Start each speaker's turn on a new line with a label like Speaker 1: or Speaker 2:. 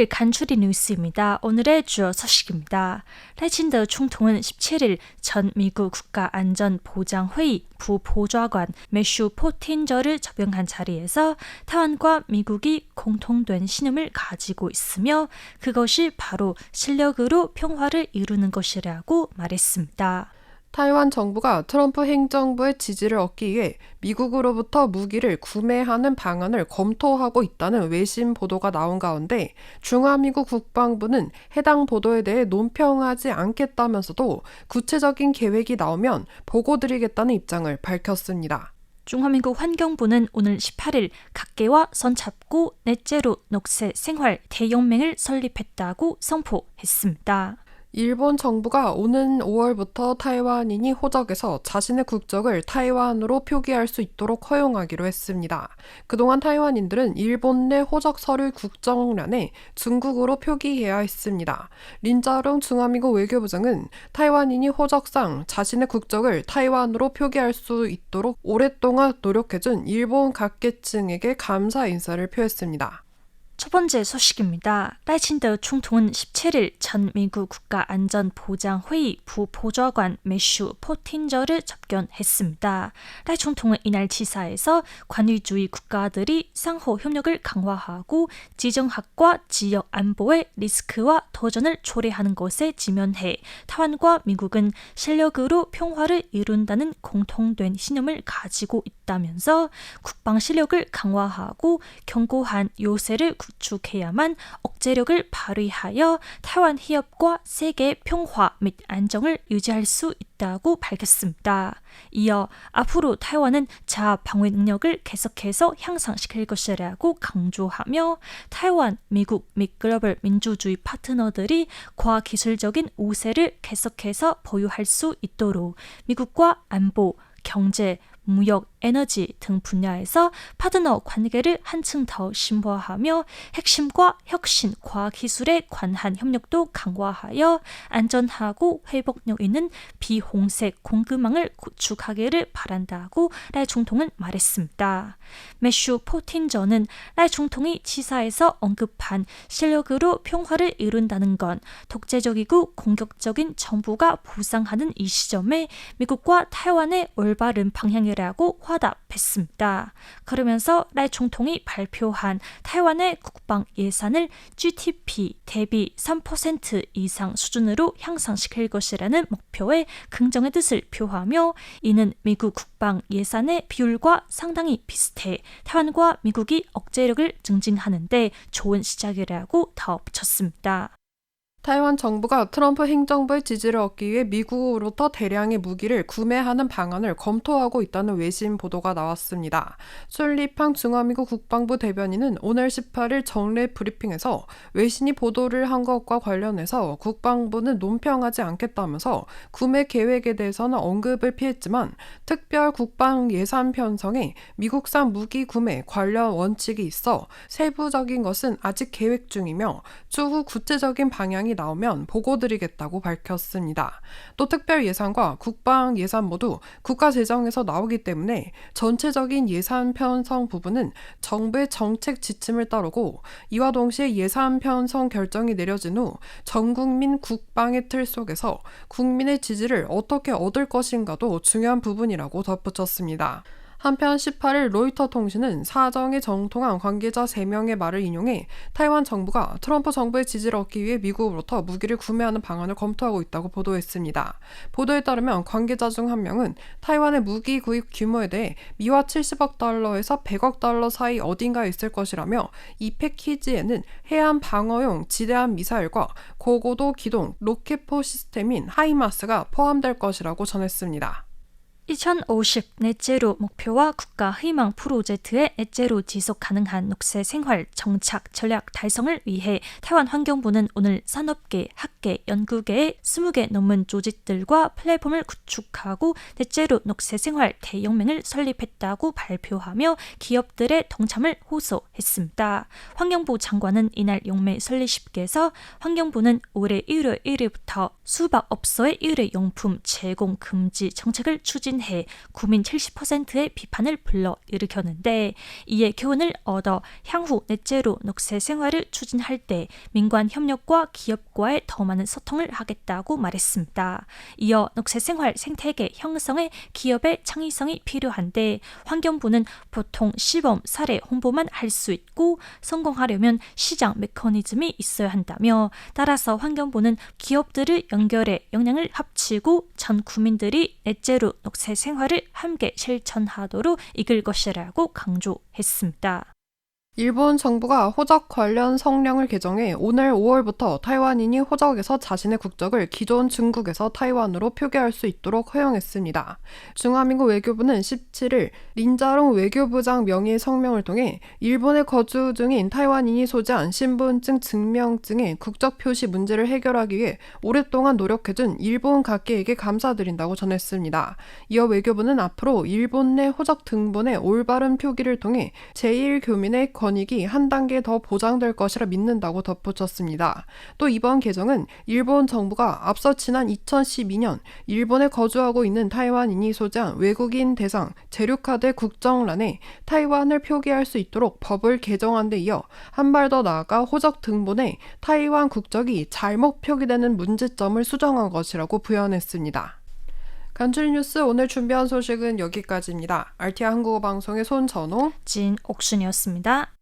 Speaker 1: 화요일 간추리 뉴스입니다. 오늘의 주요 소식입니다. 라이친더 총통은 17일 전 미국 국가안전보장회의 부보좌관 매슈 포틴저를 접견한 자리에서 타완과 미국이 공통된 신념을 가지고 있으며 그것이 바로 실력으로 평화를 이루는 것이라고 말했습니다.
Speaker 2: 타이완 정부가 트럼프 행정부의 지지를 얻기 위해 미국으로부터 무기를 구매하는 방안을 검토하고 있다는 외신 보도가 나온 가운데 중화미국 국방부는 해당 보도에 대해 논평하지 않겠다면서도 구체적인 계획이 나오면 보고 드리겠다는 입장을 밝혔습니다.
Speaker 1: 중화민국 환경부는 오늘 18일 각계와 선잡고 넷째로 녹색 생활 대연맹을 설립했다고 선포했습니다.
Speaker 2: 일본 정부가 오는 5월부터 타이완인이 호적에서 자신의 국적을 타이완으로 표기할 수 있도록 허용하기로 했습니다. 그동안 타이완인들은 일본 내 호적 서류 국정란에 중국어로 표기해야 했습니다. 린자롱 중화민국 외교부장은 타이완인이 호적상 자신의 국적을 타이완으로 표기할 수 있도록 오랫동안 노력해준 일본 각계층에게 감사 인사를 표했습니다.
Speaker 1: 첫 번째 소식입니다. 라이친더 총통은 17일 전 미국 국가안전보장회의 부보좌관 매슈 포틴저를 접견했습니다. 라이 총통은 이날 지사에서 관위주의 국가들이 상호 협력을 강화하고 지정학과 지역 안보의 리스크와 도전을 초래하는 것에 지면해 타완과 미국은 실력으로 평화를 이룬다는 공통된 신념을 가지고 있다면서 국방 실력을 강화하고 견고한 요새를 구축해야만 억제력을 발휘하여 타이완 협과 세계 평화 및 안정을 유지할 수 있다고 밝혔습니다. 이어 앞으로 타이완은 자아 방위 능력을 계속해서 향상시킬 것이라고 강조하며 타이완, 미국 및 글로벌 민주주의 파트너들이 과기술적인 우세를 계속해서 보유할 수 있도록 미국과 안보, 경제, 무역, 에너지 등 분야에서 파트너 관계를 한층 더 심화하며 핵심과 혁신, 과학기술에 관한 협력도 강화하여 안전하고 회복력 있는 비홍색 공급망을 구축하기를 바란다고 라이 총통은 말했습니다. 매슈 포틴저는 라이 총통이 지사에서 언급한 실력으로 평화를 이룬다는 건 독재적이고 공격적인 정부가 부상하는 이 시점에 미국과 타이완의 올바른 방향이라 고 화답했습니다. 그러면서 라이 총통이 발표한 타이완의 국방 예산을 GDP 대비 3% 이상 수준으로 향상시킬 것이라는 목표에 긍정의 뜻을 표하며 이는 미국 국방 예산의 비율과 상당히 비슷해 타이완과 미국이 억제력을 증진하는데 좋은 시작이라고 덧붙였습니다.
Speaker 2: 타이완 정부가 트럼프 행정부의 지지를 얻기 위해 미국으로부터 대량의 무기를 구매하는 방안을 검토하고 있다는 외신 보도가 나왔습니다. 술리팡 중화미국 국방부 대변인은 오늘 18일 정례 브리핑에서 외신이 보도를 한 것과 관련해서 국방부는 논평하지 않겠다면서 구매 계획에 대해서는 언급을 피했지만 특별 국방 예산 편성에 미국산 무기 구매 관련 원칙이 있어 세부적인 것은 아직 계획 중이며 추후 구체적인 방향이 나오면 보고드리겠다고 밝혔습니다. 또 특별 예산과 국방 예산 모두 국가 재정에서 나오기 때문에 전체적인 예산 편성 부분은 정부의 정책 지침을 따르고 이와 동시에 예산 편성 결정이 내려진 후 전국민 국방의 틀 속에서 국민의 지지를 어떻게 얻을 것인가도 중요한 부분이라고 덧붙였습니다. 한편 18일 로이터 통신은 사정에 정통한 관계자 3명의 말을 인용해 타이완 정부가 트럼프 정부의 지지를 얻기 위해 미국으로부터 무기를 구매하는 방안을 검토하고 있다고 보도했습니다. 보도에 따르면 관계자 중 한 명은 타이완의 무기 구입 규모에 대해 미화 70억 달러에서 100억 달러 사이 어딘가에 있을 것이라며 이 패키지에는 해안 방어용 지대함 미사일과 고고도 기동 로켓포 시스템인 하이마스가 포함될 것이라고 전했습니다.
Speaker 1: 2050 넷제로 목표와 국가 희망 프로젝트의 넷제로 지속 가능한 녹색 생활 정착 전략 달성을 위해台湾 환경부는 오늘 산업계, 학 계, 연구계의 20개 넘은 조직들과 플랫폼을 구축하고 넷제로 녹색 생활 대연맹을 설립했다고 발표하며 기업들의 동참을 호소했습니다. 환경부 장관은 이날 용매 설립식에서 환경부는 올해 1월 1일부터 수박 업소의 일회 용품 제공 금지 정책을 추진해 국민 70%의 비판을 불러일으켰는데 이에 교훈을 얻어 향후 넷제로 녹색 생활을 추진할 때 민관 협력과 기업과의 더 많은 소통을 하겠다고 말했습니다. 이어 녹색 생활 생태계 형성에 기업의 창의성이 필요한데 환경부는 보통 시범 사례 홍보만 할 수 있고 성공하려면 시장 메커니즘이 있어야 한다며 따라서 환경부는 기업들을 연결해 역량을 합치고 전 국민들이 넷제로 녹색 생활을 함께 실천하도록 이끌 것이라고 강조했습니다.
Speaker 2: 일본 정부가 호적 관련 성령을 개정해 오늘 5월부터 타이완인이 호적에서 자신의 국적을 기존 중국에서 타이완으로 표기할 수 있도록 허용했습니다. 중화민국 외교부는 17일 린자롱 외교부장 명의 성명을 통해 일본에 거주 중인 타이완인이 소지한 신분증 증명증의 국적 표시 문제를 해결하기 위해 오랫동안 노력해준 일본 각계에게 감사드린다고 전했습니다. 이어 외교부는 앞으로 일본 내 호적 등본의 올바른 표기를 통해 제1교민의 권익이 한 단계 더 보장될 것이라 믿는다고 덧붙였습니다. 또 이번 개정은 일본 정부가 앞서 지난 2012년 일본에 거주하고 있는 타이완인이 소지한 외국인 대상 재료카드 국정란에 타이완을 표기할 수 있도록 법을 개정한 데 이어 한 발 더 나아가 호적 등본에 타이완 국적이 잘못 표기되는 문제점을 수정한 것이라고 부연했습니다. 간추리 뉴스 오늘 준비한 소식은 여기까지입니다. RT 한국어 방송의 손전호
Speaker 1: 진 옥순이었습니다.